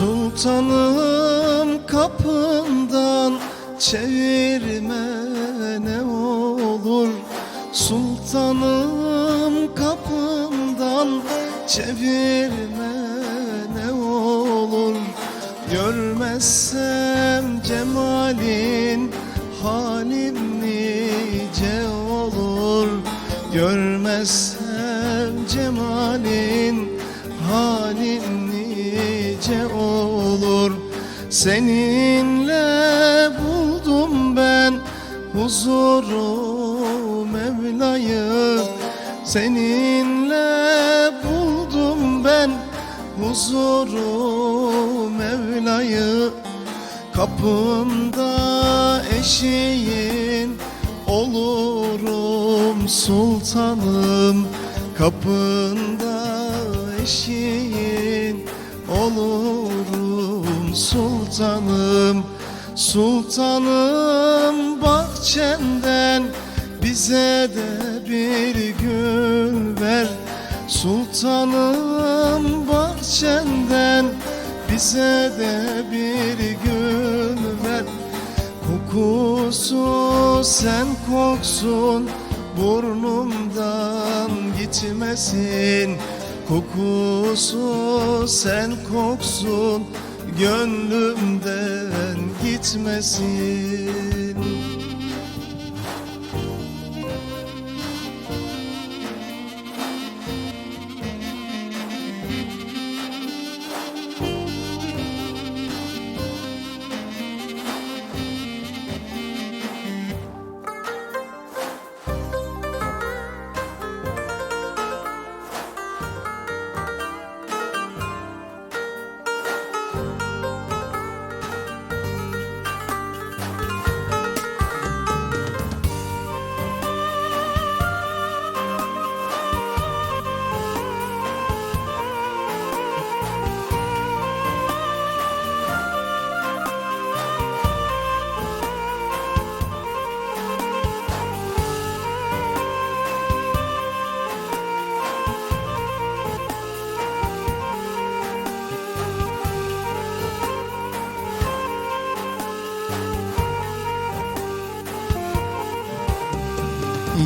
Sultanım kapından çevirme ne olur. Sultanım kapından çevirme ne olur. Görmezsem cemalin halim nice olur. Görmezsem cemalin halim nice olur. Seninle buldum ben huzuru Mevla'yı. Seninle buldum ben huzuru Mevla'yı. Kapında eşiğin olurum sultanım. Kapında eşiğin olurum sultanım Sultanım bahçenden bize de bir gül ver. Sultanım bahçenden bize de bir gül ver. Kokusu sen koksun burnumdan gitmesin Kokusu sen koksun gönlümden gitmesin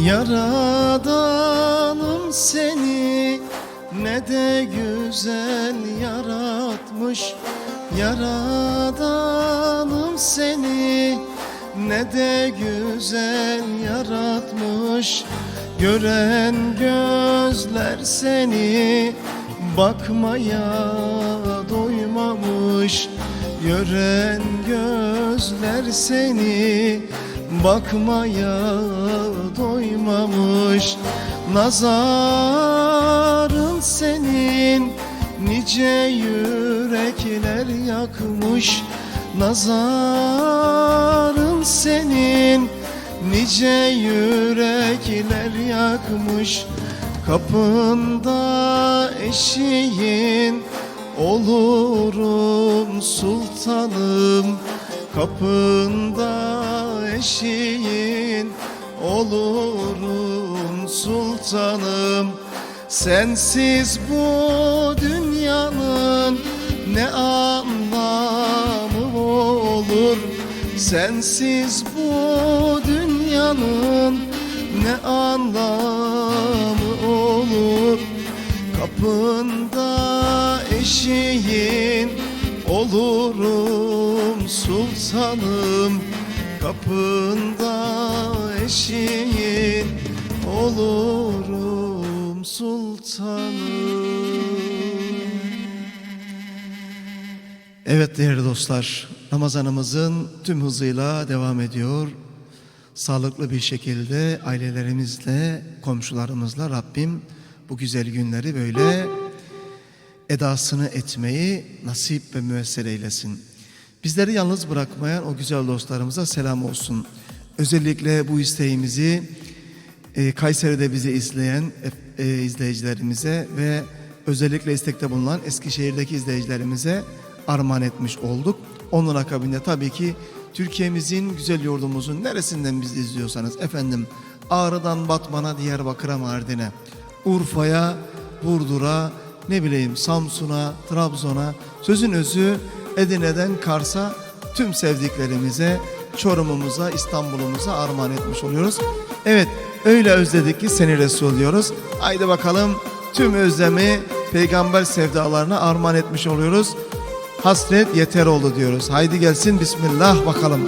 Yaradanım seni ne de güzel yaratmış. Yaradanım seni ne de güzel yaratmış. Gören gözler seni bakmaya doymamış. Gören gözler seni bakmaya doymamış Nazarın senin nice yürekler yakmış Nazarın senin nice yürekler yakmış Kapında eşiğin olurum sultanım Kapında eşiğin olurum sultanım. Sensiz bu dünyanın ne anlamı olur? Sensiz bu dünyanın ne anlamı olur? Kapında eşiğin olurum sultanım Kapında eşiğin olurum sultanım. Evet değerli dostlar Ramazanımızın tüm hızıyla devam ediyor. Sağlıklı bir şekilde ailelerimizle, komşularımızla Rabbim bu güzel günleri böyle edasını etmeyi nasip ve müessir eylesin. Bizleri yalnız bırakmayan o güzel dostlarımıza selam olsun. Özellikle bu isteğimizi e, Kayseri'de bizi izleyen e, e, izleyicilerimize ve özellikle istekte bulunan Eskişehir'deki izleyicilerimize armağan etmiş olduk. Onun akabinde tabii ki Türkiye'mizin güzel yurdumuzun neresinden bizi izliyorsanız efendim Ağrı'dan Batman'a, Diyarbakır'a, Mardin'e, Urfa'ya, Burdur'a, ne bileyim Samsun'a, Trabzon'a, sözün özü Edirne'den Kars'a tüm sevdiklerimize, Çorum'umuza, İstanbul'umuza armağan etmiş oluyoruz. Evet, öyle özledik ki seni Resul diyoruz. Haydi bakalım tüm özlemi peygamber sevdalarına armağan etmiş oluyoruz. Hasret yeter oldu diyoruz. Haydi gelsin Bismillah bakalım.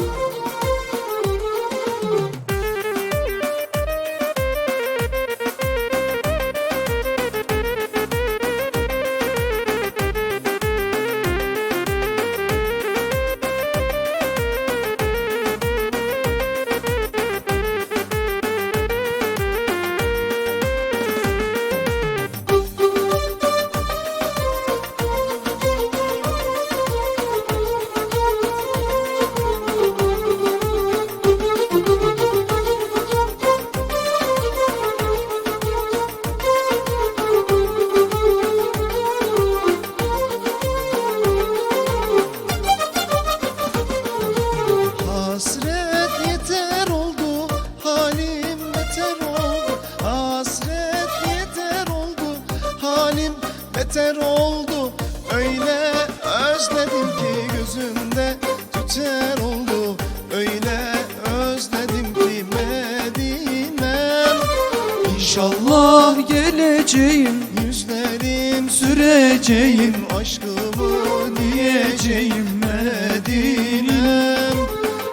Süreceğim aşkımı diyeceğim Medinem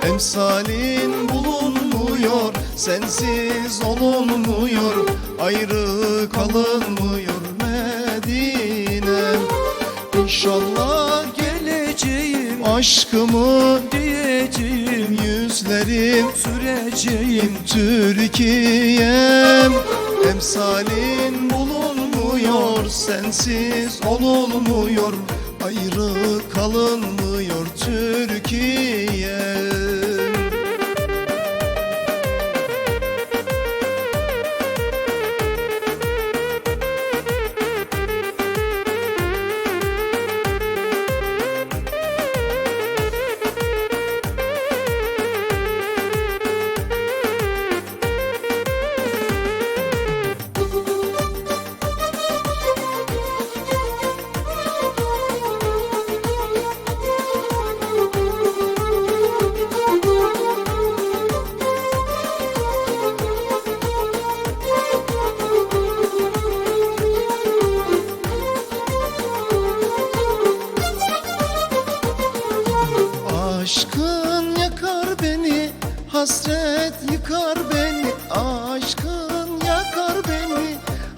Emsalin bulunmuyor sensiz olunmuyor. Ayrı kalınmıyor Medinem İnşallah geleceğim aşkımı diyeceğim yüzlerim süreceğim Türkiye'm Emsalin bulunmuyor Sensiz olunmuyor Ayrı kalınmıyor Türkiye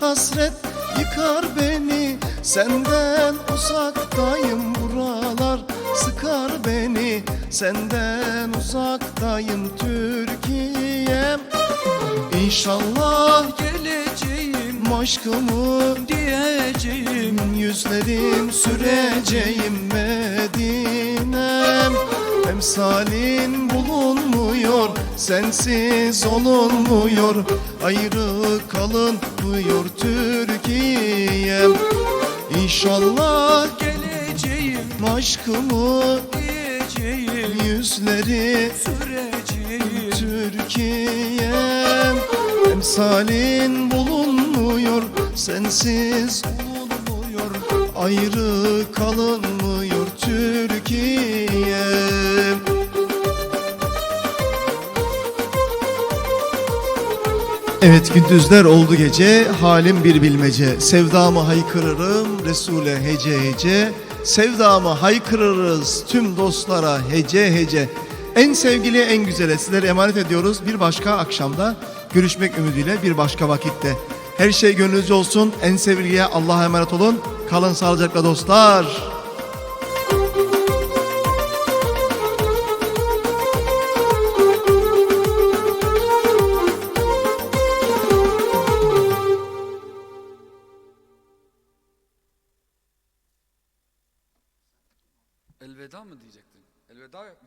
hasret yıkar beni. Senden uzaktayım buralar sıkar beni. Senden uzaktayım Türkiye'm. İnşallah geleceğim aşkımı diyeceğim Yüzlerim süreceğim Medinem Emsalin bulunmuyor Sensiz olunmuyor Ayrı kalınmıyor Türkiye'm İnşallah geleceğim aşkımı diyeceğim Yüzleri süreceğim Türkiye'm. Emsalin bulunmuyor Sensiz olunmuyor Ayrı kalınmıyor Türkiye'm Evet gündüzler oldu gece. Halim bir bilmece. Sevdamı haykırırım Resul'e hece hece. Sevdamı haykırırız tüm dostlara hece hece. En sevgili en güzele sizlere emanet ediyoruz Bir başka akşamda. Görüşmek ümidiyle bir başka vakitte. Her şey gönlünüzce olsun. En sevgiliye Allah'a emanet olun. Kalın sağlıcakla dostlar давит